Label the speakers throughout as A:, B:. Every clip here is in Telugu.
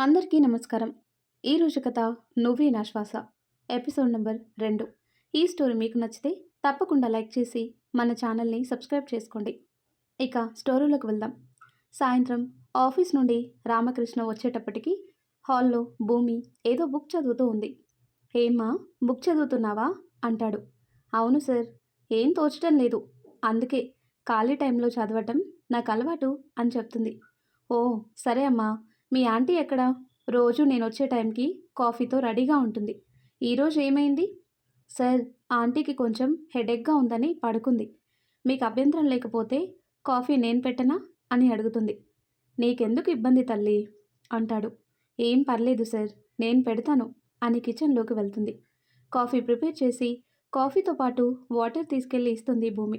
A: అందరికీ నమస్కారం. ఈరోజు కథ నువ్వే నా శ్వాస. ఎపిసోడ్ నెంబర్ రెండు. ఈ స్టోరీ మీకు నచ్చితే తప్పకుండా లైక్ చేసి మన ఛానల్ని సబ్స్క్రైబ్ చేసుకోండి. ఇక స్టోరీలోకి వెళ్దాం. సాయంత్రం ఆఫీస్ నుండి రామకృష్ణ వచ్చేటప్పటికి హాల్లో భూమి ఏదో బుక్ చదువుతూ ఉంది. ఏమ్మా బుక్ చదువుతున్నావా? అంటాడు. అవును సార్ ఏం తోచడం లేదు. అందుకే ఖాళీ టైంలో చదవటం నాకు అలవాటు అని చెప్తుంది. ఓ సరే అమ్మా మీ ఆంటీ ఎక్కడ? రోజు నేను వచ్చే టైంకి కాఫీతో రెడీగా ఉంటుంది. ఈరోజు ఏమైంది? సార్ ఆంటీకి కొంచెం హెడేక్గా ఉందని పడుకుంది. మీకు అభ్యంతరం లేకపోతే కాఫీ నేను పెట్టనా? అని అడుగుతుంది. నీకెందుకు ఇబ్బంది తల్లి? అంటాడు. ఏం పర్లేదు సార్ నేను పెడతాను అని కిచెన్లోకి వెళ్తుంది. కాఫీ ప్రిపేర్ చేసి కాఫీతో పాటు వాటర్ తీసుకెళ్ళి ఇస్తుంది భూమి.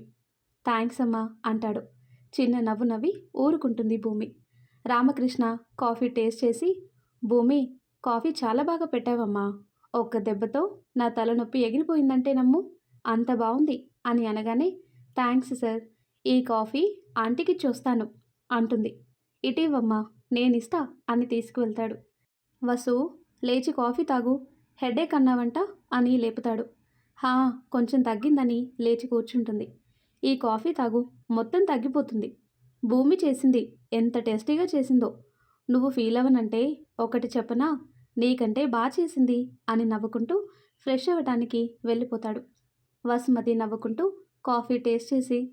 A: థ్యాంక్స్ అమ్మా అంటాడు. చిన్న నవ్వు నవ్వి ఊరుకుంటుంది భూమి. రామకృష్ణ కాఫీ టేస్ట్ చేసి భూమి కాఫీ చాలా బాగా పెట్టావమ్మా. ఒక్క దెబ్బతో నా తలనొప్పి ఎగిరిపోయిందంటే నమ్ము. అంత బాగుంది అని అనగానే థ్యాంక్స్ సార్. ఈ కాఫీ ఆంటీకి చూస్తాను అంటుంది. ఇటీవమ్మా నేనిస్తా అని తీసుకువెళ్తాడు. వసు లేచి కాఫీ తాగు. హెడేక్ అన్నావంట అని లేపుతాడు. హా కొంచెం తగ్గిందని లేచి కూర్చుంటుంది. ఈ కాఫీ తాగు మొత్తం తగ్గిపోతుంది. భూమి చేసింది. ఎంత టేస్టీగా చేసిందో. నువ్వు ఫీల్ అవ్వనంటే ఒకటి చెప్పనా? నీకంటే బాగా చేసింది అని నవ్వుకుంటూ ఫ్రెష్ అవ్వటానికి వెళ్ళిపోతాడు. వసుమతి నవ్వుకుంటూ కాఫీ టేస్ట్ చేసి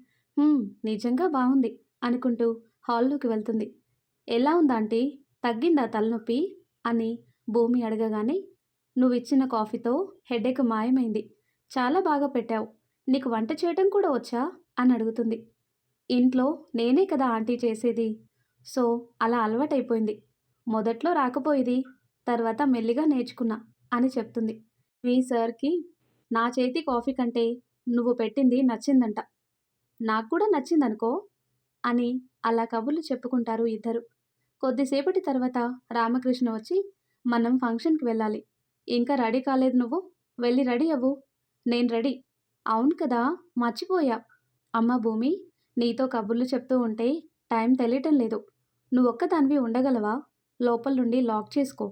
A: నిజంగా బాగుంది అనుకుంటూ హాల్లోకి వెళ్తుంది. ఎలా ఉందాంటీ తగ్గిందా తలనొప్పి? అని భూమి అడగగానే నువ్వు ఇచ్చిన కాఫీతో హెడేక్ మాయమైంది. చాలా బాగా పెట్టావు. నీకు వంట చేయడం కూడా వచ్చా? అని అడుగుతుంది. ఇంట్లో నేనే కదా ఆంటీ చేసేది. సో అలా అలవాటైపోయింది. మొదట్లో రాకపోయేది తర్వాత మెల్లిగా నేర్చుకున్నా అని చెప్తుంది. మీ సార్కి నా చేతి కాఫీ కంటే నువ్వు పెట్టింది నచ్చిందంట. నాకు కూడా నచ్చిందనుకో అని అలా కబుర్లు చెప్పుకుంటారు ఇద్దరు. కొద్దిసేపటి తర్వాత రామకృష్ణ వచ్చి మనం ఫంక్షన్కి వెళ్ళాలి. ఇంకా రెడీ కాలేదు నువ్వు. వెళ్ళి రెడీ అవ్వు. నేను రెడీ. అవును కదా మర్చిపోయా. అమ్మ భూమి నీతో కబుర్లు చెప్తూ ఉంటే టైం తెలియటం లేదు. నువ్వు ఒక్కదానివి ఉండగలవా? లోపల నుండి లాక్ చేసుకో.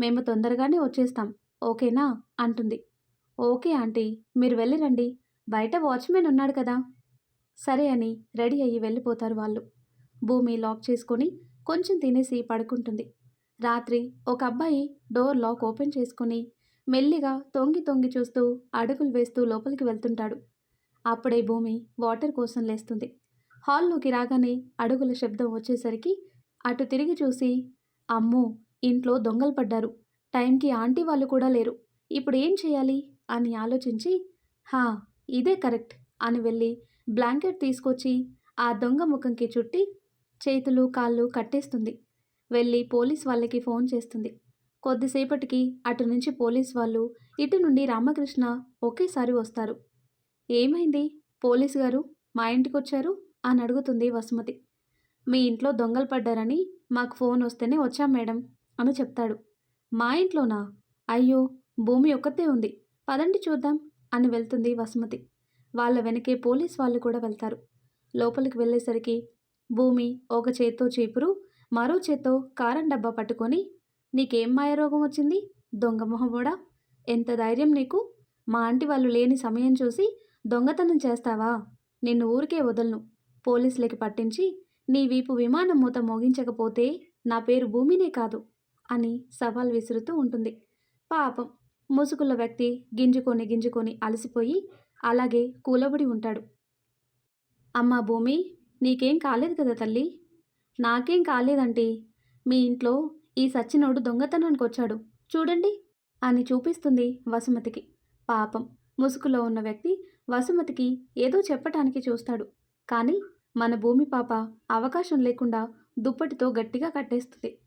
A: మేము తొందరగానే వచ్చేస్తాం. ఓకేనా? అంటుంది. ఓకే ఆంటీ మీరు వెళ్ళి రండి. బయట వాచ్మెన్ ఉన్నాడు కదా. సరే అని రెడీ అయ్యి వెళ్ళిపోతారు వాళ్ళు. భూమి లాక్ చేసుకొని కొంచెం తినేసి పడుకుంటుంది. రాత్రి ఒక అబ్బాయి డోర్ లాక్ ఓపెన్ చేసుకొని మెల్లిగా తొంగి తొంగి చూస్తూ అడుగులు వేస్తూ లోపలికి వెళ్తుంటాడు. అప్పుడే భూమి వాటర్ కోసం లేస్తుంది. హాల్లోకి రాగానే అడుగుల శబ్దం వచ్చేసరికి అటు తిరిగి చూసి అమ్మో ఇంట్లో దొంగలు పడ్డారు. టైంకి ఆంటీ వాళ్ళు కూడా లేరు. ఇప్పుడు ఏం చేయాలి? అని ఆలోచించి హా ఇదే కరెక్ట్ అని వెళ్ళి బ్లాంకెట్ తీసుకొచ్చి ఆ దొంగ ముఖంకి చుట్టి చేతులు కాళ్ళు కట్టేస్తుంది. వెళ్ళి పోలీస్ వాళ్ళకి ఫోన్ చేస్తుంది. కొద్దిసేపటికి అటు నుంచి పోలీస్ వాళ్ళు ఇటు నుండి రామకృష్ణ ఒకేసారి వస్తారు. ఏమైంది? పోలీస్ గారు మా ఇంటికి వచ్చారు అని అడుగుతుంది వసుమతి. మీ ఇంట్లో దొంగలు పడ్డారని మాకు ఫోన్ వస్తేనే వచ్చాం మేడం అని చెప్తాడు. మా ఇంట్లోనా? అయ్యో భూమి ఒక్కతే ఉంది. పదండి చూద్దాం అని వెళ్తుంది వసుమతి. వాళ్ళ వెనకే పోలీస్ వాళ్ళు కూడా వెళ్తారు. లోపలికి వెళ్ళేసరికి భూమి ఒక చేత్తో చీపురు మరో చేత్తో కారం డబ్బా పట్టుకొని నీకేం మాయరోగం వచ్చింది? దొంగ మొహమోడా ఎంత ధైర్యం నీకు? మా ఆంటీ వాళ్ళు లేని సమయం చూసి దొంగతనం చేస్తావా? నిన్ను ఊరికే వదలను. పోలీసులకి పట్టించి నీ వీపు విమానం మూత మోగించకపోతే నా పేరు భూమినే కాదు అని సవాల్ విసురుతూ ఉంటుంది. పాపం ముసుగుల వ్యక్తి గింజుకొని గింజుకొని అలసిపోయి అలాగే కూలబడి ఉంటాడు. అమ్మా భూమి నీకేం కాలేదు కదా తల్లి? నాకేం కాలేదంటే మీ ఇంట్లో ఈ సచ్చినోడు దొంగతనానికి వచ్చాడు చూడండి అని చూపిస్తుంది వసుమతికి. పాపం ముసుగులో ఉన్న వ్యక్తి వసుమతికి ఏదో చెప్పటానికి చూస్తాడు. కానీ మన భూమి పాప అవకాశం లేకుండా దుప్పటితో గట్టిగా కట్టేస్తుంది.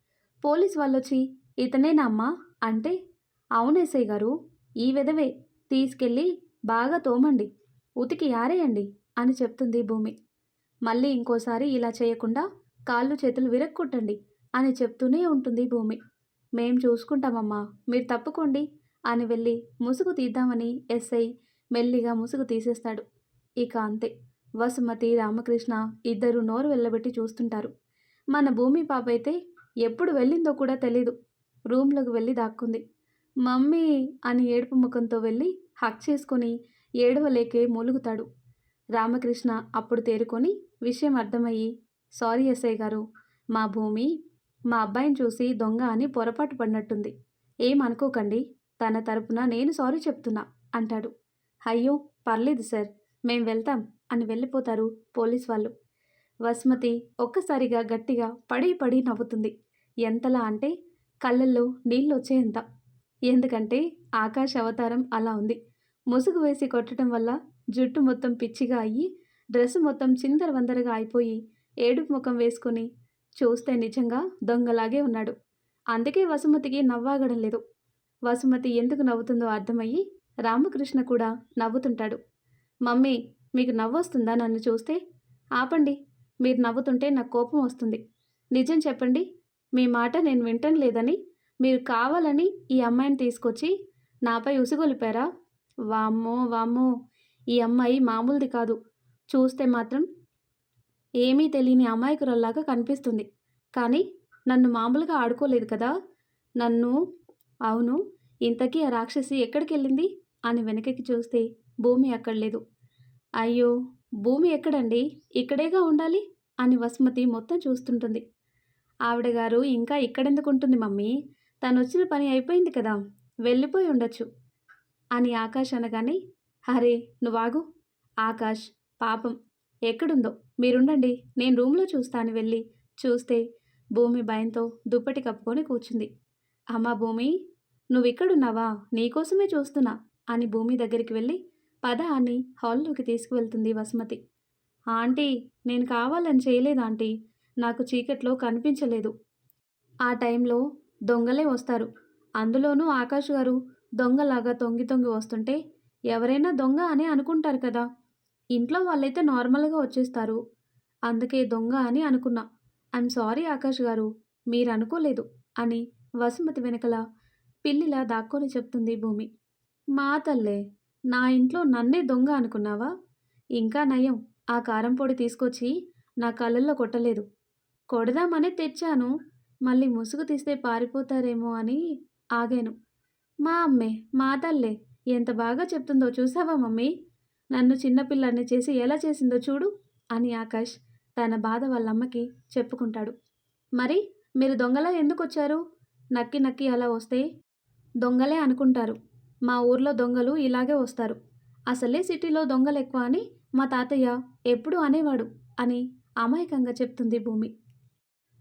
A: పోలీస్ వాళ్ళొచ్చి ఇతనేనా అమ్మా? అంటే అవునేసై గారు ఈ విధవే తీసుకెళ్ళి బాగా తోమండి ఉతికి ఆరేయండి అని చెప్తుంది భూమి. మళ్ళీ ఇంకోసారి ఇలా చేయకుండా కాళ్ళు చేతులు విరక్కొట్టండి అని చెప్తూనే ఉంటుంది భూమి. మేం చూసుకుంటామమ్మా మీరు తప్పుకోండి అని వెళ్ళి ముసుగు తీద్దామని ఎస్ఐ మెల్లిగా ముసుగు తీసేస్తాడు. ఇక అంతే. వసుమతి రామకృష్ణ ఇద్దరు నోరు వెళ్ళబెట్టి చూస్తుంటారు. మన భూమి పాప అయితే ఎప్పుడు వెళ్ళిందో కూడా తెలీదు. రూమ్లోకి వెళ్ళి దాక్కుంది. మమ్మీ అని ఏడుపు ముఖంతో వెళ్ళి హక్ చేసుకొని ఏడవలేకే మూలుగుతాడు. రామకృష్ణ అప్పుడు తేరుకొని విషయం అర్థమయ్యి సారీ ఎస్ఐ గారు మా భూమి మా అబ్బాయిని చూసి దొంగ అని పొరపాటు పడినట్టుంది. ఏం అనుకోకండి తన తరపున నేను సారీ చెప్తున్నా అంటాడు. అయ్యో పర్లేదు సార్ మేం వెళ్తాం అని వెళ్ళిపోతారు పోలీస్ వాళ్ళు. వసుమతి ఒక్కసారిగా గట్టిగా పడి పడి నవ్వుతుంది. ఎంతలా అంటే కళ్ళల్లో నీళ్ళు వచ్చేంత ఎందుకంటే ఆకాశ అవతారం అలా ఉంది. ముసుగు వేసి కొట్టడం వల్ల జుట్టు మొత్తం పిచ్చిగా అయ్యి డ్రెస్ మొత్తం చిందరవందరగా అయిపోయి ఏడుపు ముఖం వేసుకుని చూస్తే నిజంగా దొంగలాగే ఉన్నాడు. అందుకే వసుమతికి నవ్వాగడం లేదు. వసుమతి ఎందుకు నవ్వుతుందో అర్థమయ్యి రామకృష్ణ కూడా నవ్వుతుంటాడు. మమ్మీ మీకు నవ్వొస్తుందా నన్ను చూస్తే? ఆపండి మీరు నవ్వుతుంటే నాకు కోపం వస్తుంది. నిజం చెప్పండి మీ మాట నేను వింటం లేదని మీరు కావాలని ఈ అమ్మాయిని తీసుకొచ్చి నాపై ఉసుగొలిపారా? వామ్మో వామ్మో ఈ అమ్మాయి మామూలుది కాదు. చూస్తే మాత్రం ఏమీ తెలియని అమాయకురల్లాగా కనిపిస్తుంది. కానీ నన్ను మామూలుగా ఆడుకోలేదు కదా? నన్ను అవును ఇంతకీ ఆ రాక్షసి ఎక్కడికి వెళ్ళింది అని వెనకకి చూస్తే భూమి అక్కడ లేదు. అయ్యో భూమి ఎక్కడండి? ఇక్కడేగా ఉండాలి? అని వసుమతి మొత్తం చూస్తుంటుంది. ఆవిడ గారు ఇంకా ఇక్కడెందుకు ఉంటుంది మమ్మీ? తను వచ్చిన పని అయిపోయింది కదా వెళ్ళిపోయి ఉండొచ్చు. అని ఆకాష్ అనగానే హరే నువ్వాగు. ఆకాష్ పాపం ఎక్కడుందో? మీరుండండి నేను రూమ్లో చూస్తాను వెళ్ళి. చూస్తే భూమి భయంతో దుప్పటి కప్పుకొని కూర్చుంది. అమ్మా భూమి నువ్వు ఇక్కడున్నావా నీకోసమే చూస్తున్నా అని భూమి దగ్గరికి వెళ్ళి పద అని హాల్లోకి తీసుకువెళ్తుంది వసుమతి. ఆంటీ నేను కావాలని చేయలేదు ఆంటీ. నాకు చీకట్లో కనిపించలేదు. ఆ టైంలో దొంగలే వస్తారు. అందులోనూ ఆకాష్ గారు దొంగలాగా తొంగి తొంగి వస్తుంటే ఎవరైనా దొంగ అని అనుకుంటారు కదా. ఇంట్లో వాళ్ళైతే నార్మల్గా వచ్చేస్తారు. అందుకే దొంగ అని అనుకున్నా. ఐఎమ్ సారీ ఆకాష్ గారు మీరు అనుకోలేదు అని వసుమతి వెనకల పిల్లిలా దాక్కొని చెప్తుంది భూమి. మా తల్లే నా ఇంట్లో నన్నే దొంగ అనుకున్నావా? ఇంకా నయం. ఆ కారం పొడి తీసుకొచ్చి నా కళ్ళల్లో కొట్టలేదు. కొడదామనే తెచ్చాను. మళ్ళీ ముసుగు తీస్తే పారిపోతారేమో అని ఆగాను. మా అమ్మే మా తల్లే ఎంత బాగా చెప్తుందో చూసావా మమ్మీ? నన్ను చిన్నపిల్లాన్ని చేసి ఎలా చేసిందో చూడు అని ఆకాష్ తన బాధ వాళ్ళ అమ్మకి చెప్పుకుంటాడు. మరి మీరు దొంగలా ఎందుకు వచ్చారు నక్కి నక్కి అలా వస్తే దొంగలే అనుకుంటారు. మా ఊర్లో దొంగలు ఇలాగే వస్తారు. అసలే సిటీలో దొంగలు ఎక్కువ అని మా తాతయ్య ఎప్పుడు అనేవాడు అని అమాయకంగా చెప్తుంది భూమి.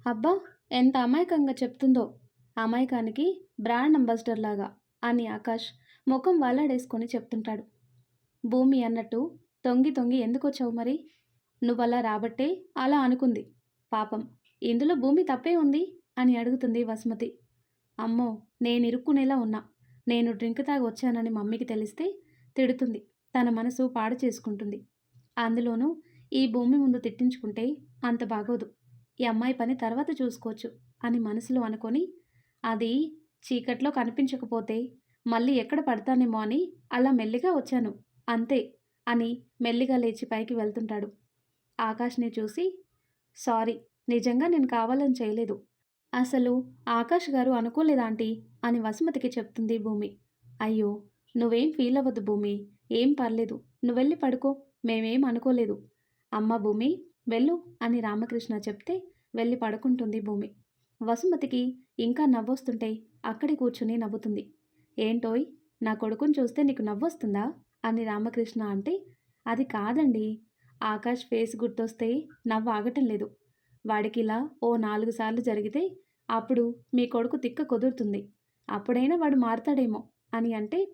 A: అబ్బా ఎంత అమాయకంగా చెప్తుందో. అమాయకానికి బ్రాండ్ అంబాసిడర్ లాగా అని ఆకాష్ ముఖం వల్లాడేసుకొని చెప్తుంటాడు. భూమి అన్నట్టు తొంగి తొంగి ఎందుకు వచ్చావు మరి? నువ్వలా రాబట్టే అలా అనుకుంది. పాపం ఇందులో భూమి తప్పే ఉంది అని అడుగుతుంది వసుమతి. అమ్మో నేను ఇరుక్కునేలా ఉన్నా. నేను డ్రింక్ తాగి వచ్చానని మమ్మీకి తెలిస్తే తిడుతుంది. తన మనసు పాడు చేసుకుంటుంది. అందులోనూ ఈ భూమి ముందు తిట్టించుకుంటే అంత బాగోదు. ఈ అమ్మాయి పని తర్వాత చూసుకోవచ్చు అని మనసులో అనుకొని అది చీకట్లో కనిపించకపోతే మళ్ళీ ఎక్కడ పడతానేమో అని అలా మెల్లిగా వచ్చాను. అంతే అని మెల్లిగా లేచి పైకి వెళ్తుంటాడు. ఆకాష్ని చూసి సారీ నిజంగా నేను కావాలని చేయలేదు. అసలు ఆకాష్ గారు అనుకోలేదాంటీ అని వసుమతికి చెప్తుంది భూమి. అయ్యో నువ్వేం ఫీల్ అవ్వద్దు భూమి. ఏం పర్లేదు. నువ్వెళ్ళి పడుకో. మేమేం అనుకోలేదు. అమ్మ భూమి వెళ్ళు అని రామకృష్ణ చెప్తే వెళ్ళి పడుకుంటుంది భూమి. వసుమతికి ఇంకా నవ్వొస్తుంటే అక్కడి కూర్చుని నవ్వుతుంది. ఏంటోయ్ నా కొడుకుని చూస్తే నీకు నవ్వొస్తుందా? అని రామకృష్ణ అంటే అది కాదండి. ఆకాష్ ఫేస్ గుర్తొస్తే నవ్వు ఆగటం లేదు. వాడికి ఇలా ఓ నాలుగు సార్లు జరిగితే అప్పుడు మీ కొడుకు తిక్క కుదురుతుంది. అప్పుడైనా వాడు మారుతాడేమో అని అంటే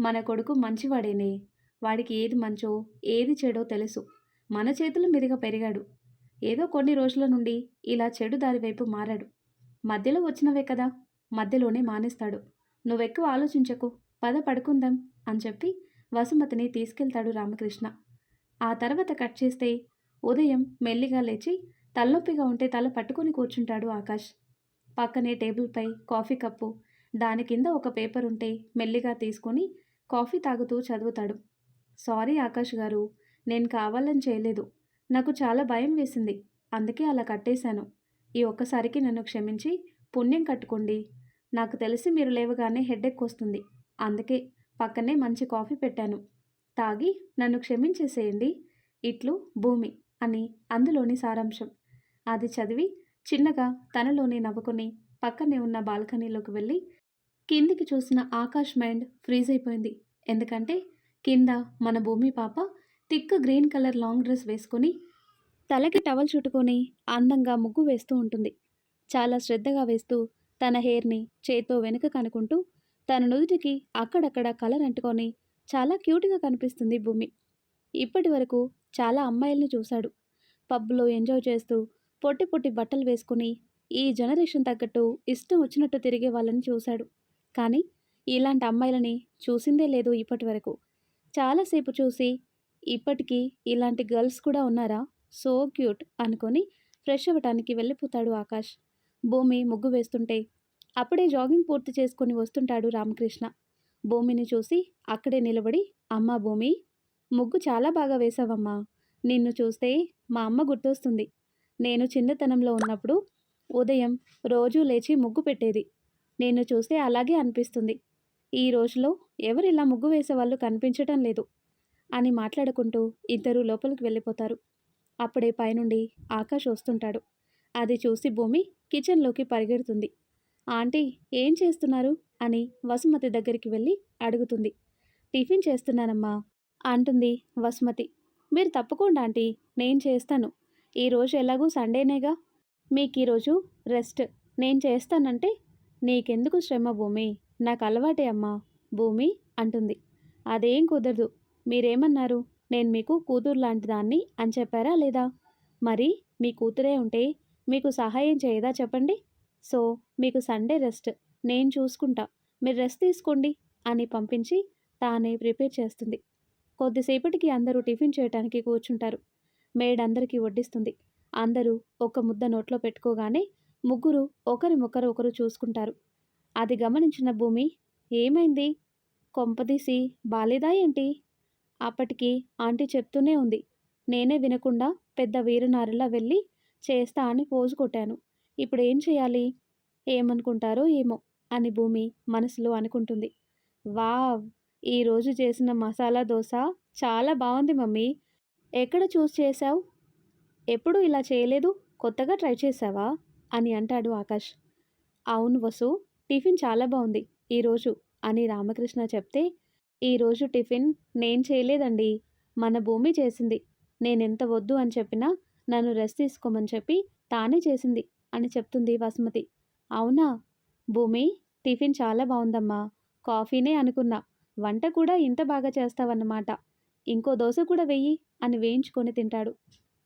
A: మన కొడుకు మంచివాడేనే. వాడికి ఏది మంచో ఏది చెడో తెలుసు. మన చేతుల మీదుగా పెరిగాడు. ఏదో కొన్ని రోజుల నుండి ఇలా చెడు దారి వైపు మారాడు. మధ్యలో వచ్చినవే కదా మధ్యలోనే మానేస్తాడు. నువ్వెక్కువ ఆలోచించకు పద పడుకుందాం అని చెప్పి వసుమతిని తీసుకెళ్తాడు రామకృష్ణ. ఆ తర్వాత కట్ చేస్తే ఉదయం మెల్లిగా లేచి తలనొప్పిగా ఉంటే తల పట్టుకొని కూర్చుంటాడు ఆకాష్. పక్కనే టేబుల్పై కాఫీ కప్పు దాని కింద ఒక పేపర్ ఉంటే మెల్లిగా తీసుకొని కాఫీ తాగుతూ చదువుతాడు. సారీ ఆకాష్ గారు నేను కావాలని చేయలేదు. నాకు చాలా భయం వేసింది. అందుకే అలా కట్టేశాను. ఈ ఒక్కసారికి నన్ను క్షమించి పుణ్యం కట్టుకోండి. నాకు తెలిసి మీరు లేవగానే హెడెక్ వస్తుంది. అందుకే పక్కనే మంచి కాఫీ పెట్టాను. తాగి నన్ను క్షమించేసేయండి. ఇట్లు భూమి అని అందులోని సారాంశం. అది చదివి చిన్నగా తనలోనే నవ్వుకొని పక్కనే ఉన్న బాల్కనీలోకి వెళ్ళి కిందికి చూసిన ఆకాష్ మైండ్ ఫ్రీజ్ అయిపోయింది. ఎందుకంటే కింద మన భూమి పాప thick green colour long dress వేసుకొని తలకి టవల్ చుట్టుకొని అందంగా ముగ్గు వేస్తూ ఉంటుంది. చాలా శ్రద్ధగా వేస్తూ తన హెయిర్ని చేత్తో వెనుక కనుకుంటూ తన నుదుటికి అక్కడక్కడ కలర్ అంటుకొని చాలా క్యూట్గా కనిపిస్తుంది భూమి. ఇప్పటి వరకు చాలా అమ్మాయిల్ని చూశాడు. పబ్లో ఎంజాయ్ చేస్తూ పొట్టి పొట్టి బట్టలు వేసుకుని ఈ జనరేషన్ తగ్గట్టు ఇష్టం వచ్చినట్టు తిరిగే వాళ్ళని చూశాడు. కానీ ఇలాంటి అమ్మాయిలని చూసిందే లేదు ఇప్పటి వరకు. చాలాసేపు చూసి ఇప్పటికీ ఇలాంటి గర్ల్స్ కూడా ఉన్నారా? సో క్యూట్ అనుకొని ఫ్రెష్ అవ్వటానికి వెళ్ళిపోతాడు ఆకాష్. భూమి ముగ్గు వేస్తుంటే అప్పుడే జాగింగ్ పూర్తి చేసుకొని వస్తుంటాడు రామకృష్ణ. భూమిని చూసి అక్కడే నిలబడి అమ్మా భూమి ముగ్గు చాలా బాగా వేసావమ్మా నిన్ను చూస్తే మా అమ్మ గుర్తొస్తుంది. నేను చిన్నతనంలో ఉన్నప్పుడు ఉదయం రోజు లేచి ముగ్గు పెట్టేది. నేను చూస్తే అలాగే అనిపిస్తుంది. ఈ రోజులో ఎవరు ఇలా ముగ్గు వేసేవాళ్ళు కనిపించటం లేదు అని మాట్లాడుకుంటూ ఇద్దరు లోపలికి వెళ్ళిపోతారు. అప్పుడే పైనుండి ఆకాష్ వస్తుంటాడు. అది చూసి భూమి కిచెన్లోకి పరిగెడుతుంది. ఆంటీ ఏం చేస్తున్నారు? అని వసుమతి దగ్గరికి వెళ్ళి అడుగుతుంది. టిఫిన్ చేస్తున్నానమ్మా అంటుంది వసుమతి. మీరు తప్పకుండా ఆంటీ నేను చేస్తాను ఈరోజు ఎలాగూ సండేనేగా? మీకు ఈరోజు రెస్ట్. నేను చేస్తానంటే నీకెందుకు శ్రమ భూమి? నాకు అలవాటే అమ్మా భూమి అంటుంది. అదేం కుదరదు. మీరేమన్నారు? నేను మీకు కూతురు లాంటి దాన్ని అని చెప్పారా లేదా? మరి మీ కూతురే ఉంటే మీకు సహాయం చేయదా చెప్పండి. సో మీకు సండే రెస్ట్. నేను చూసుకుంటా. మీరు రెస్ట్ తీసుకోండి అని పంపించి తానే ప్రిపేర్ చేస్తుంది. కొద్దిసేపటికి అందరూ టిఫిన్ చేయడానికి కూర్చుంటారు. మేడందరికీ వడ్డిస్తుంది. అందరూ ఒక ముద్ద నోట్లో పెట్టుకోగానే ముగ్గురు ఒకరి ముక్కరు ఒకరు చూసుకుంటారు. అది గమనించిన భూమి ఏమైంది? కొంపదీసి బాలేదా ఏంటి? అప్పటికి ఆంటీ చెప్తూనే ఉంది. నేనే వినకుండా పెద్ద వీరునారిలా వెళ్ళి చేస్తా అని పోజు కొట్టాను. ఇప్పుడు ఏం చేయాలి? ఏమనుకుంటారో ఏమో అని భూమి మనసులో అనుకుంటుంది. వావ్! ఈరోజు చేసిన మసాలా దోశ చాలా బాగుంది మమ్మీ. ఎక్కడ చూస్ చేశావు? ఎప్పుడు ఇలా చేయలేదు? కొత్తగా ట్రై చేసావా అని అంటాడు ఆకాష్. అవును వసు టిఫిన్ చాలా బాగుంది ఈరోజు అని రామకృష్ణ చెప్తే ఈరోజు టిఫిన్ నేను చేయలేదండి. మన భూమి చేసింది. నేనెంత వద్దు అని చెప్పినా నన్ను రెస్ట్ తీసుకోమని చెప్పి తానే చేసింది అని చెప్తుంది వసుమతి అవునా? భూమి టిఫిన్ చాలా బాగుందమ్మా కాఫీనే అనుకున్నా. వంట కూడా ఇంత బాగా చేస్తావన్నమాట. ఇంకో దోశ కూడా వెయ్యి అని వేయించుకొని తింటాడు.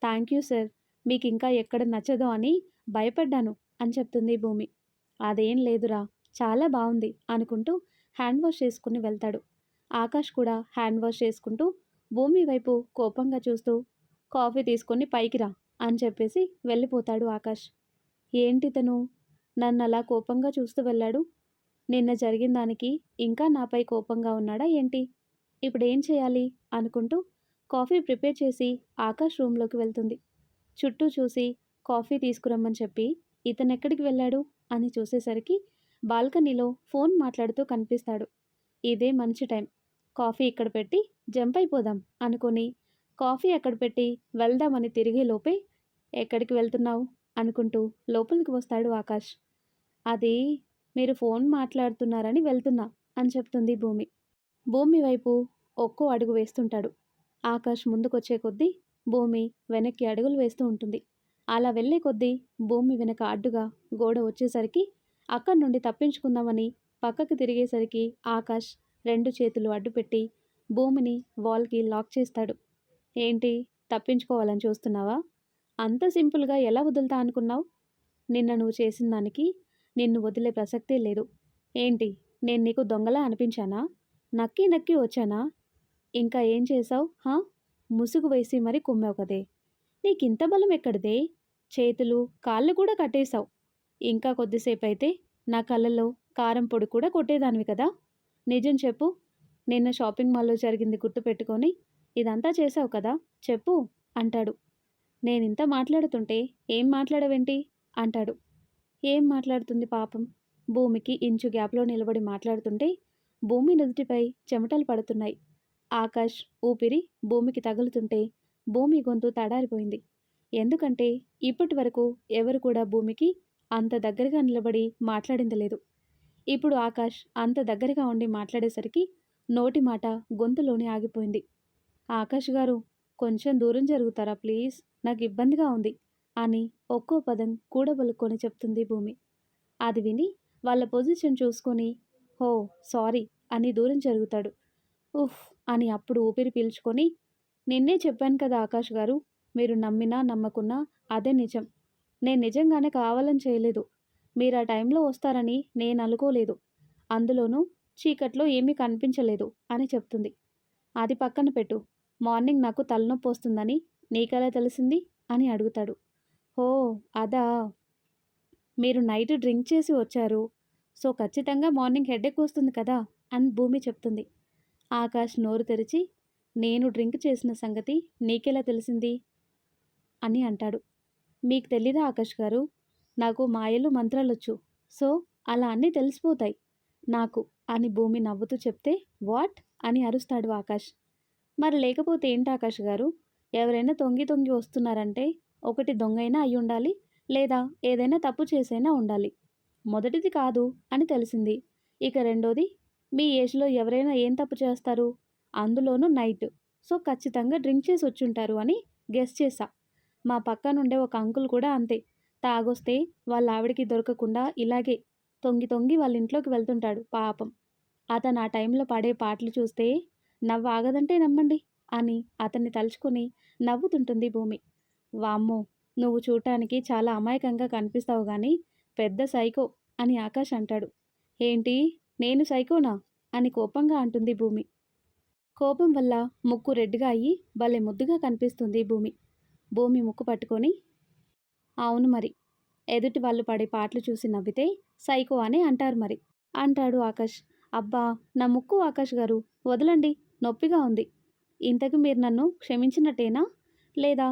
A: థ్యాంక్ యూ సార్ మీకు ఇంకా ఎక్కడ నచ్చదో అని భయపడ్డాను అని చెప్తుంది భూమి. అదేం లేదురా చాలా బాగుంది అనుకుంటూ హ్యాండ్ వాష్ చేసుకుని వెళ్తాడు. ఆకాష్ కూడా హ్యాండ్ వాష్ చేసుకుంటూ భూమి వైపు కోపంగా చూస్తూ కాఫీ తీసుకొని పైకి రా అని చెప్పేసి వెళ్ళిపోతాడు ఆకాష్. ఏంటి తను నన్ను అలా కోపంగా చూస్తూ వెళ్ళాడు? నిన్న జరిగిన దానికి ఇంకా నాపై కోపంగా ఉన్నాడా ఏంటి? ఇప్పుడు ఏం చేయాలి? అనుకుంటూ కాఫీ ప్రిపేర్ చేసి ఆకాష్ రూమ్లోకి వెళ్తుంది. చుట్టూ చూసి కాఫీ తీసుకురమ్మని చెప్పి ఇతను ఎక్కడికి వెళ్ళాడు? అని చూసేసరికి బాల్కనీలో ఫోన్ మాట్లాడుతూ కనిపిస్తాడు. ఇదే మంచి టైం. కాఫీ ఇక్కడ పెట్టి జంప్ అయిపోదాం అనుకొని కాఫీ అక్కడ పెట్టి వెళ్దామని తిరిగే లోపే ఎక్కడికి వెళ్తున్నావు? అనుకుంటూ లోపలికి వస్తాడు ఆకాష్. అది మీరు ఫోన్ మాట్లాడుతున్నారని వెళ్తున్నా అని చెప్తుంది భూమి. భూమి వైపు ఒక్కో అడుగు వేస్తుంటాడు. ఆకాష్ ముందుకొచ్చే కొద్దీ భూమి వెనక్కి అడుగులు వేస్తూ ఉంటుంది. అలా వెళ్ళే కొద్దీ భూమి వెనక అడ్డుగా గోడ వచ్చేసరికి అక్కడి నుండి తప్పించుకుందామని పక్కకి తిరిగేసరికి ఆకాష్ రెండు చేతులు అడ్డుపెట్టి భూమిని వాల్కి లాక్ చేస్తాడు. ఏంటి? తప్పించుకోవాలని చూస్తున్నావా? అంత సింపుల్గా ఎలా వదులుతా అనుకున్నావు? నిన్న నువ్వు చేసిన దానికి నిన్ను వదిలే ప్రసక్తే లేదు. ఏంటి? నేను నీకు దొంగలా అనిపించానా? నక్కి నక్కి వచ్చానా? ఇంకా ఏం చేసావు హా? ముసుగు వేసి మరీ కుమ్మావు కదే. నీకింత బలం ఎక్కడిదే? చేతులు కాళ్ళు కూడా కట్టేశావు. ఇంకా కొద్దిసేపు అయితే నా కళ్ళల్లో కారం పొడి కూడా కొట్టేదానివి కదా? నిజం చెప్పు. నిన్న షాపింగ్ మాల్లో జరిగింది గుర్తు పెట్టుకొని ఇదంతా చేసావు కదా? చెప్పు అంటాడు. నేనింత మాట్లాడుతుంటే ఏం మాట్లాడవేంటి? అంటాడు. ఏం మాట్లాడుతుంది పాపం? భూమికి ఇంచు గ్యాప్లో నిలబడి మాట్లాడుతుంటే భూమి నుదుటిపై చెమటలు పడుతున్నాయి. ఆకాష్ ఊపిరి భూమికి తగులుతుంటే భూమి గొంతు తడారిపోయింది. ఎందుకంటే ఇప్పటి వరకు ఎవరు కూడా భూమికి అంత దగ్గరగా నిలబడి మాట్లాడింది లేదు. ఇప్పుడు ఆకాష్ అంత దగ్గరగా ఉండి మాట్లాడేసరికి నోటి మాట గొంతులోనే ఆగిపోయింది. ఆకాష్ గారు కొంచెం దూరం జరుగుతారా ప్లీజ్? నాకు ఇబ్బందిగా ఉంది అని ఒక్కో పదం కూడబలుక్కొని చెప్తుంది భూమి. అది విని వాళ్ళ పొజిషన్ చూసుకొని ఓ సారీ అని దూరం జరుగుతాడు. ఉఫ్ అని అప్పుడు ఊపిరి పీల్చుకొని నిన్నే చెప్పాను కదా ఆకాష్ గారు మీరు నమ్మినా నమ్మకున్నా అదే నిజం. నేను నిజంగానే కావాలని చేయలేదు. మీరు ఆ టైంలో వస్తారని నేను అనుకోలేదు. అందులోనూ చీకట్లో ఏమీ కనిపించలేదు అని చెప్తుంది. అది పక్కన పెట్టు. మార్నింగ్ నాకు తలనొప్పి వస్తుందని నీకెలా తెలిసింది? అని అడుగుతాడు. ఓ అదా. మీరు నైట్ డ్రింక్ చేసి వచ్చారు. సో ఖచ్చితంగా మార్నింగ్ హెడేక్ వస్తుంది కదా అని భూమి చెప్తుంది. ఆకాష్ నోరు తెరిచి నేను డ్రింక్ చేసిన సంగతి నీకెలా తెలిసింది? అని అంటాడు. మీకు తెలీదా ఆకాష్ గారు? నాకు మాయలు మంత్రాలొచ్చు. సో అలా అన్నీ తెలిసిపోతాయి. నాకు అని భూమి నవ్వుతూ చెప్తే వాట్? అని అరుస్తాడు ఆకాష్. మరి లేకపోతే ఏంటి ఆకాష్ గారు? ఎవరైనా తొంగి తొంగి వస్తున్నారంటే ఒకటి దొంగైనా అయి ఉండాలి లేదా ఏదైనా తప్పు చేసైనా ఉండాలి. మొదటిది కాదు అని తెలిసింది. ఇక రెండోది మీ ఏజ్లో ఎవరైనా ఏం తప్పు చేస్తారు? అందులోనూ నైట్. సో ఖచ్చితంగా డ్రింక్ చేసి వచ్చుంటారు అని గెస్ చేశా. మా పక్కనుండే ఒక అంకుల్ కూడా అంతే. తాగొస్తే వాళ్ళ ఆవిడకి దొరకకుండా ఇలాగే తొంగి తొంగి వాళ్ళ ఇంట్లోకి వెళ్తుంటాడు పాపం. అతను ఆ టైంలో పాడే పాటలు చూస్తే నవ్వు ఆగదంటే నమ్మండి అని అతన్ని తలుచుకొని నవ్వుతుంటుంది భూమి. వామ్మో నువ్వు చూడటానికి చాలా అమాయకంగా కనిపిస్తావు కానీ పెద్ద సైకో అని ఆకాష్ అంటాడు. ఏంటి? నేను సైకోనా? అని కోపంగా అంటుంది భూమి. కోపం వల్ల ముక్కు రెడ్గా అయ్యి భలే ముద్దుగా కనిపిస్తుంది భూమి. భూమి ముక్కు పట్టుకొని అవును మరి. ఎదుటి వాళ్ళు పడే పాటలు చూసి నవ్వితే సైకో అని అంటారు మరి. అంటాడు ఆకాష్. అబ్బా నా ముక్కు ఆకాష్ గారు వదలండి. నొప్పిగా ఉంది. ఇంతకు మీరు నన్ను క్షమించినట్టేనా? లేదా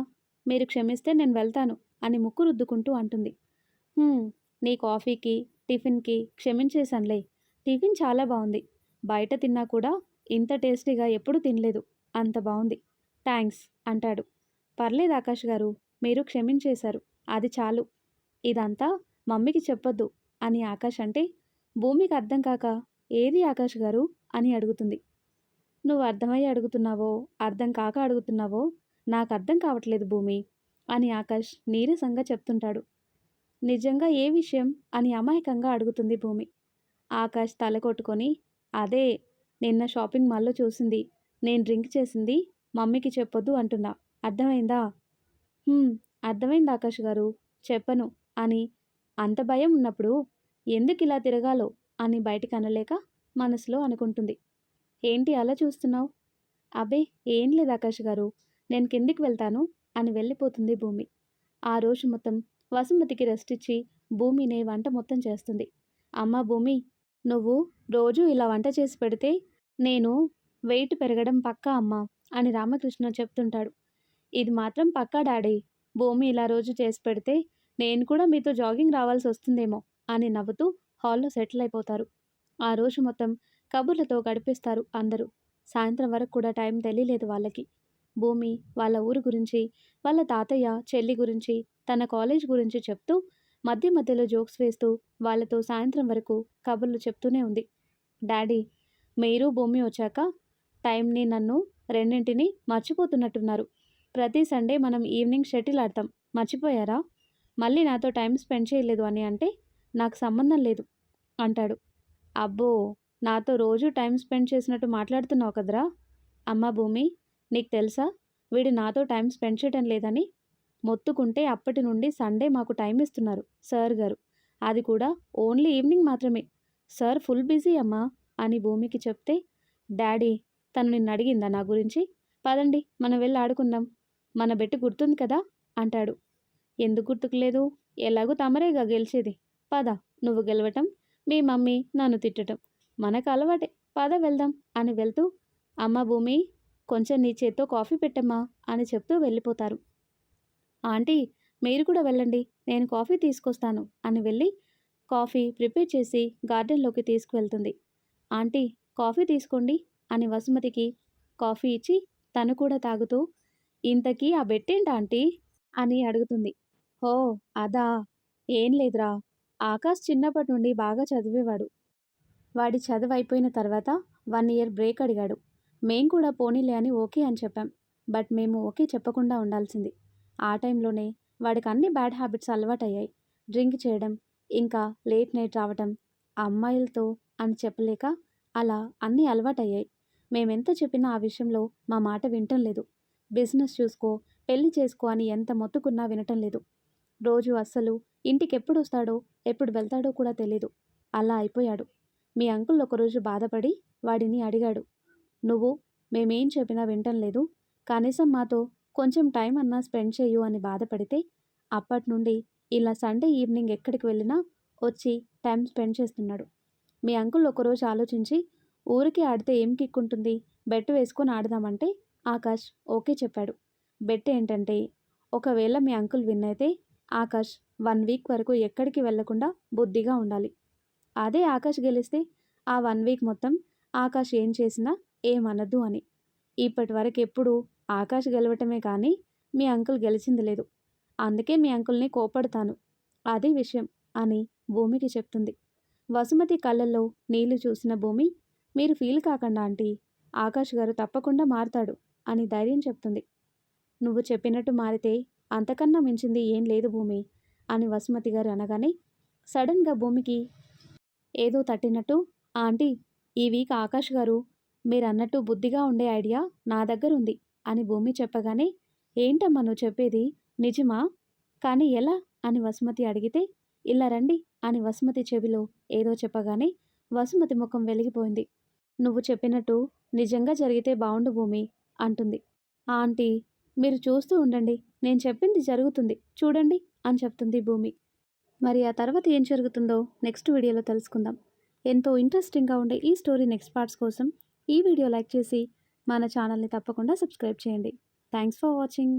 A: మీరు క్షమిస్తే నేను వెళ్తాను అని ముక్కు రుద్దుకుంటూ అంటుంది. నీ కాఫీకి టిఫిన్కి క్షమించేశానులే. టిఫిన్ చాలా బాగుంది బయట తిన్నా కూడా ఇంత టేస్టీగా ఎప్పుడూ తినలేదు. అంత బాగుంది థ్యాంక్స్ అంటాడు. పర్లేదు ఆకాష్ గారు మీరు క్షమించేశారు. అది చాలు. ఇదంతా మమ్మీకి చెప్పొద్దు అని ఆకాష్ అంటే భూమికి అర్థం కాక ఏది ఆకాష్ గారు అని అడుగుతుంది. నువ్వు అర్థమయ్యి అడుగుతున్నావో అర్థం కాక అడుగుతున్నావో నాకు అర్థం కావట్లేదు భూమి అని ఆకాష్ నీరసంగా చెప్తుంటాడు. నిజంగా ఏ విషయం అని అమాయకంగా అడుగుతుంది భూమి. ఆకాష్ తల కొట్టుకొని అదే నిన్న షాపింగ్ మాల్లో చూసింది. నేను డ్రింక్ చేసింది మమ్మీకి చెప్పొద్దు అంటున్నా. అర్థమైందా? అర్థమైంది ఆకాష్ గారు. చెప్పను అని. అంత భయం ఉన్నప్పుడు ఎందుకు ఇలా తిరగాలో అని బయటికి అనలేక మనసులో అనుకుంటుంది. ఏంటి అలా చూస్తున్నావు? అబే ఏం లేదు ఆకాష్ గారు. నేను కిందికి వెళ్తాను అని వెళ్ళిపోతుంది భూమి. ఆ రోజు మొత్తం వసుమతికి రెస్ట్ ఇచ్చి భూమినే వంట మొత్తం చేస్తుంది. అమ్మ భూమి నువ్వు రోజు ఇలా వంట చేసి పెడితే నేను వెయిట్ పెరగడం పక్కా అమ్మా అని రామకృష్ణ చెప్తుంటాడు. ఇది మాత్రం పక్కా డాడీ భూమి ఇలా రోజు చేసి పెడితే నేను కూడా మీతో జాగింగ్ రావాల్సి వస్తుందేమో అని నవ్వుతూ హాల్లో సెటిల్ అయిపోతారు. ఆ రోజు మొత్తం కబుర్లతో గడిపేస్తారు అందరూ. సాయంత్రం వరకు కూడా టైం తెలియలేదు వాళ్ళకి. భూమి వాళ్ళ ఊరు గురించి వాళ్ళ తాతయ్య చెల్లి గురించి తన కాలేజ్ గురించి చెప్తూ మధ్య మధ్యలో జోక్స్ వేస్తూ వాళ్ళతో సాయంత్రం వరకు కబుర్లు చెప్తూనే ఉంది. డాడీ మీరు భూమి వచ్చాక టైంని నన్ను రెండింటిని మర్చిపోతున్నట్టున్నారు. ప్రతి సండే మనం ఈవినింగ్ షటిల్ ఆడతాం. మర్చిపోయారా? మళ్ళీ నాతో టైం స్పెండ్ చేయలేదు అని అంటే నాకు సంబంధం లేదు అంటాడు. అబ్బో నాతో రోజు టైం స్పెండ్ చేసినట్టు మాట్లాడుతున్నావు కదరా. అమ్మ భూమి నీకు తెలుసా? వీడు నాతో టైం స్పెండ్ చేయటం లేదని మొత్తుకుంటే అప్పటి నుండి సండే మాకు టైం ఇస్తున్నారు సార్ గారు. అది కూడా ఓన్లీ ఈవినింగ్ మాత్రమే. సార్ ఫుల్ బిజీ అమ్మా అని భూమికి చెప్తే డాడీ తను నిన్ను అడిగిందా నా గురించి? పదండి మనం వెళ్ళి ఆడుకుందాం. మన బెట్టు గుర్తుంది కదా? అంటాడు. ఎందుకు గుర్తుకులేదు? ఎలాగూ తమరేగా గెలిచేది? పద నువ్వు గెలవటం మీ మమ్మీ నన్ను తిట్టడం మనకు అలవాటే. పద వెళ్దాం అని వెళ్తూ అమ్మ భూమి కొంచెం నీ చేత్తో కాఫీ పెట్టమ్మా అని చెప్తూ వెళ్ళిపోతారు. ఆంటీ మీరు కూడా వెళ్ళండి నేను కాఫీ తీసుకొస్తాను అని వెళ్ళి కాఫీ ప్రిపేర్ చేసి గార్డెన్లోకి తీసుకువెళ్తుంది. ఆంటీ కాఫీ తీసుకోండి అని వసుమతికి కాఫీ ఇచ్చి తను కూడా తాగుతూ ఇంతకీ ఆ బెట్టేంటి ఆంటీ? అని అడుగుతుంది. హో అదా ఏం లేదురా ఆకాష్ చిన్నప్పటి నుండి బాగా చదివేవాడు. వాడి చదువు అయిపోయిన తర్వాత వన్ ఇయర్ బ్రేక్ అడిగాడు. మేం కూడా పోనీలే అని ఓకే అని చెప్పాం. బట్ మేము ఓకే చెప్పకుండా ఉండాల్సింది. ఆ టైంలోనే వాడికి అన్ని బ్యాడ్ హ్యాబిట్స్ అలవాటయ్యాయి. డ్రింక్ చేయడం ఇంకా లేట్ నైట్ రావటం ఆ అమ్మాయిలతో అని చెప్పలేక అలా అన్నీ అలవాటయ్యాయి. మేమెంత చెప్పినా ఆ విషయంలో మా మాట వినటం లేదు. బిజినెస్ చూసుకో పెళ్ళి చేసుకో అని ఎంత మొత్తుకున్నా వినటం లేదు. రోజు అస్సలు ఇంటికి ఎప్పుడు వస్తాడో ఎప్పుడు వెళ్తాడో కూడా తెలీదు. అలా అయిపోయాడు. మీ అంకుల్ ఒకరోజు బాధపడి వాడిని అడిగాడు. నువ్వు మేమేం చెప్పినా వినటం లేదు. కనీసం మాతో కొంచెం టైం అన్నా స్పెండ్ చేయు అని బాధపడితే అప్పటి నుండి ఇలా సండే ఈవినింగ్ ఎక్కడికి వెళ్ళినా వచ్చి టైం స్పెండ్ చేస్తున్నాడు. మీ అంకుల్ ఒకరోజు ఆలోచించి ఊరికి ఆడితే ఏం కిక్కుంటుంది? బెట్ వేసుకొని ఆడదామంటే ఆకాష్ ఓకే చెప్పాడు. బెట్ ఏంటంటే ఒకవేళ మీ అంకుల్ విన్ అయితే ఆకాష్ వన్ వీక్ వరకు ఎక్కడికి వెళ్ళకుండా బుద్ధిగా ఉండాలి. అదే ఆకాష్ గెలిస్తే ఆ వన్ వీక్ మొత్తం ఆకాష్ ఏం చేసినా ఏమనదు అని. ఇప్పటి వరకు ఎప్పుడు ఆకాష్ గెలవటమే కానీ మీ అంకుల్ గెలిచింది లేదు. అందుకే మీ అంకుల్ని కోపడతాను అదే విషయం అని భూమికి చెప్తుంది. వసుమతి కళ్ళల్లో నీళ్ళు చూసిన భూమి మీరు ఫీల్ కాకుండా ఆంటీ ఆకాష్ గారు తప్పకుండా మారతాడు అని ధైర్యం చెప్తుంది. నువ్వు చెప్పినట్టు మారితే అంతకన్నా మించింది ఏం లేదు భూమి అని వసుమతి గారు అనగానే సడన్గా భూమికి ఏదో తట్టినట్టు ఆంటీ ఈ వీక్ ఆకాష్ గారు మీరు అన్నట్టు బుద్ధిగా ఉండే ఐడియా నా దగ్గర ఉంది అని భూమి చెప్పగానే ఏంటమ్మా నువ్వు చెప్పేది? నిజమా? కానీ ఎలా? అని వసుమతి అడిగితే ఇలా రండి అని వసుమతి చెవిలో ఏదో చెప్పగానే వసుమతి ముఖం వెలిగిపోయింది. నువ్వు చెప్పినట్టు నిజంగా జరిగితే బాగుండు భూమి అంటుంది. ఆంటీ మీరు చూస్తూ ఉండండి నేను చెప్పింది జరుగుతుంది చూడండి అని చెప్తుంది భూమి. మరి ఆ తర్వాత ఏం జరుగుతుందో నెక్స్ట్ వీడియోలో తెలుసుకుందాం. ఎంతో ఇంట్రెస్టింగ్గా ఉండే ఈ స్టోరీ నెక్స్ట్ పార్ట్స్ కోసం ఈ వీడియో లైక్ చేసి మన ఛానల్ని తప్పకుండా సబ్స్క్రైబ్ చేయండి. Thanks for watching.